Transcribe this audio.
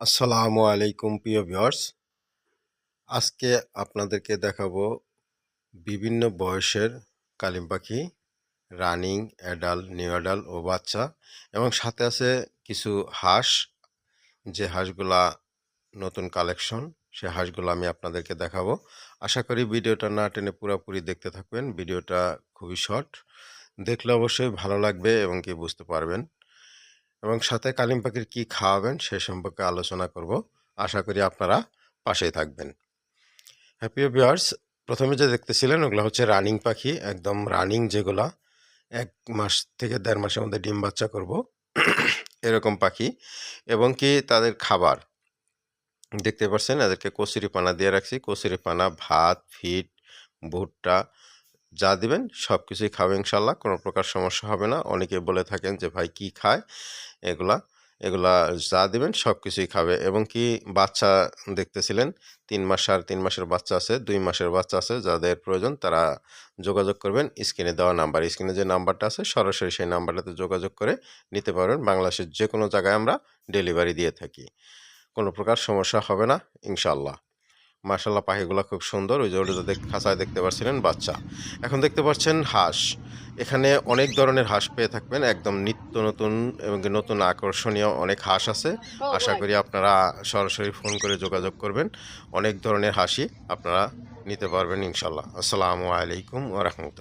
আসসালামু আলাইকুম, প্রিয় ভিউয়ার্স। আজকে আপনাদেরকে দেখাবো বিভিন্ন বয়সের কালিম পাখি, রানিং অ্যাডাল নিউ অ্যাডাল ও বাচ্চা এবং সাথে আছে কিছু হাঁস। যে হাঁসগুলা নতুন কালেকশন, সে হাঁসগুলো আমি আপনাদেরকে দেখাবো। আশা করি ভিডিওটা না টেনে পুরোপুরি দেখতে থাকবেন। ভিডিওটা খুবই শর্ট। দেখলে অবশ্যই ভালো লাগবে এবং কি বুঝতে পারবেন। এবং সাথে কালিম পাখির কী খাওয়াবেন সে সম্পর্কে আলোচনা করব। আশা করি আপনারা পাশেই থাকবেন। হ্যাপি বিয়ার্স প্রথমে যে দেখতেছিলেন ওগুলো হচ্ছে রানিং পাখি, একদম রানিং যেগুলা এক মাস থেকে দেড় মাসের মধ্যে ডিম বাচ্চা করব। এরকম পাখি এবং কি তাদের খাবার। দেখতে পাচ্ছেন এদেরকে কচুরি পানা দিয়ে রাখছি। কচুরি পানা ভাত, ফিট, ভুট্টা যা দিবেন সব কিছুই খাবে ইনশাল্লাহ, কোনো প্রকার সমস্যা হবে না। অনেকে বলে থাকেন যে, ভাই, কি খায়? এগুলা এগুলা যা দিবেন সব কিছুই খাবে। এবং কি বাচ্চা দেখতেছিলেন, তিন মাস আর তিন মাসের বাচ্চা আছে, দুই মাসের বাচ্চা আছে, যাদের প্রয়োজন তারা যোগাযোগ করবেন, স্ক্রিনে দেওয়া নাম্বার। স্ক্রিনে যে নাম্বারটা আছে, সরাসরি সেই নাম্বারটাতে যোগাযোগ করে নিতে পারবেন। বাংলাদেশের যে কোনো জায়গায় আমরা ডেলিভারি দিয়ে থাকি। কোনো প্রকার সমস্যা হবে না, ইনশাল্লাহ। মার্শাল্লাহ পাখিগুলো খুব সুন্দর। ওই যে ওটা খাঁচায় দেখতে পাচ্ছিলেন বাচ্চা। এখন দেখতে পাচ্ছেন হাঁস। এখানে অনেক ধরনের হাঁস পেয়ে থাকবেন। একদম নিত্য নতুন এবং নতুন আকর্ষণীয় অনেক হাঁস আছে। আশা করি আপনারা সরাসরি ফোন করে যোগাযোগ করবেন। অনেক ধরনের হাসি আপনারা নিতে পারবেন ইনশাল্লাহ আসসালামু আলাইকুম ওরহমতুল্লাহ